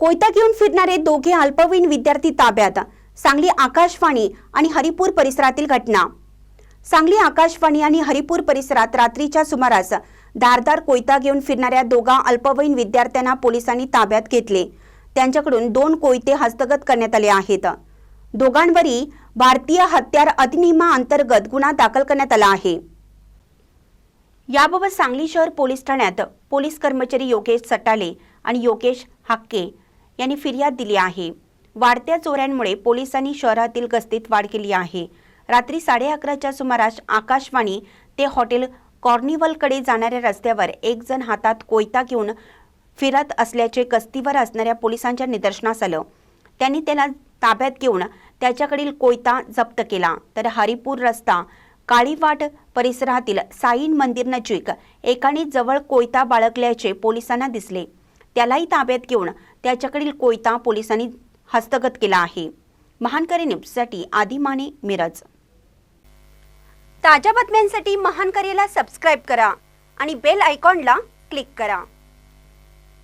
कोयता घेऊन फिरणारे दोघे अल्पवयीन विद्यार्थी ताब्यात. सांगली आकाशवाणी आणि हरिपूर परिसरातील घटना. सांगली आकाशवाणी आणि हरिपूर परिसरात रात्रीच्या सुमारास धारदार कोयता घेऊन फिरणाऱ्या दोघा अल्पवयीन विद्यार्थ्यांना पोलिसांनी ताब्यात घेतले. त्यांच्याकडून दोन कोयते हस्तगत करण्यात आले आहेत. दोघांवरही भारतीय हत्यार अधिनियमा अंतर्गत गुन्हा दाखल करण्यात आला आहे. याबाबत सांगली शहर पोलीस ठाण्यात पोलीस कर्मचारी योगेश सटाले आणि योगेश हाक्के यांनी फिर्याद दिली आहे. वाढत्या चोऱ्यांमुळे पोलिसांनी शहरातील गस्तीत वाढ केली आहे. रात्री साडे अकराच्या सुमारास आकाशवाणी ते हॉटेल कॉर्निवलकडे जाणाऱ्या रस्त्यावर एक जण हातात कोयता घेऊन फिरत असल्याचे गस्तीवर असणाऱ्या पोलिसांच्या निदर्शनास आलं. त्यांनी त्याला ताब्यात घेऊन त्याच्याकडील कोयता जप्त केला. तर हरिपूर रस्ता काळीवाट परिसरातील साईन मंदिर नजीक एकाने जवळ कोयता बाळगल्याचे पोलिसांना दिसले. त्यालाही ताब्यात घेऊन त्याच्याकडील कोयता पोलिसांनी हस्तगत केला आहे. महानकरी न्यूजसाठी आदी माने मिरज. ताज्या बातम्यांसाठी महानकरीला सबस्क्राईब करा आणि बेल आयकॉनला क्लिक करा.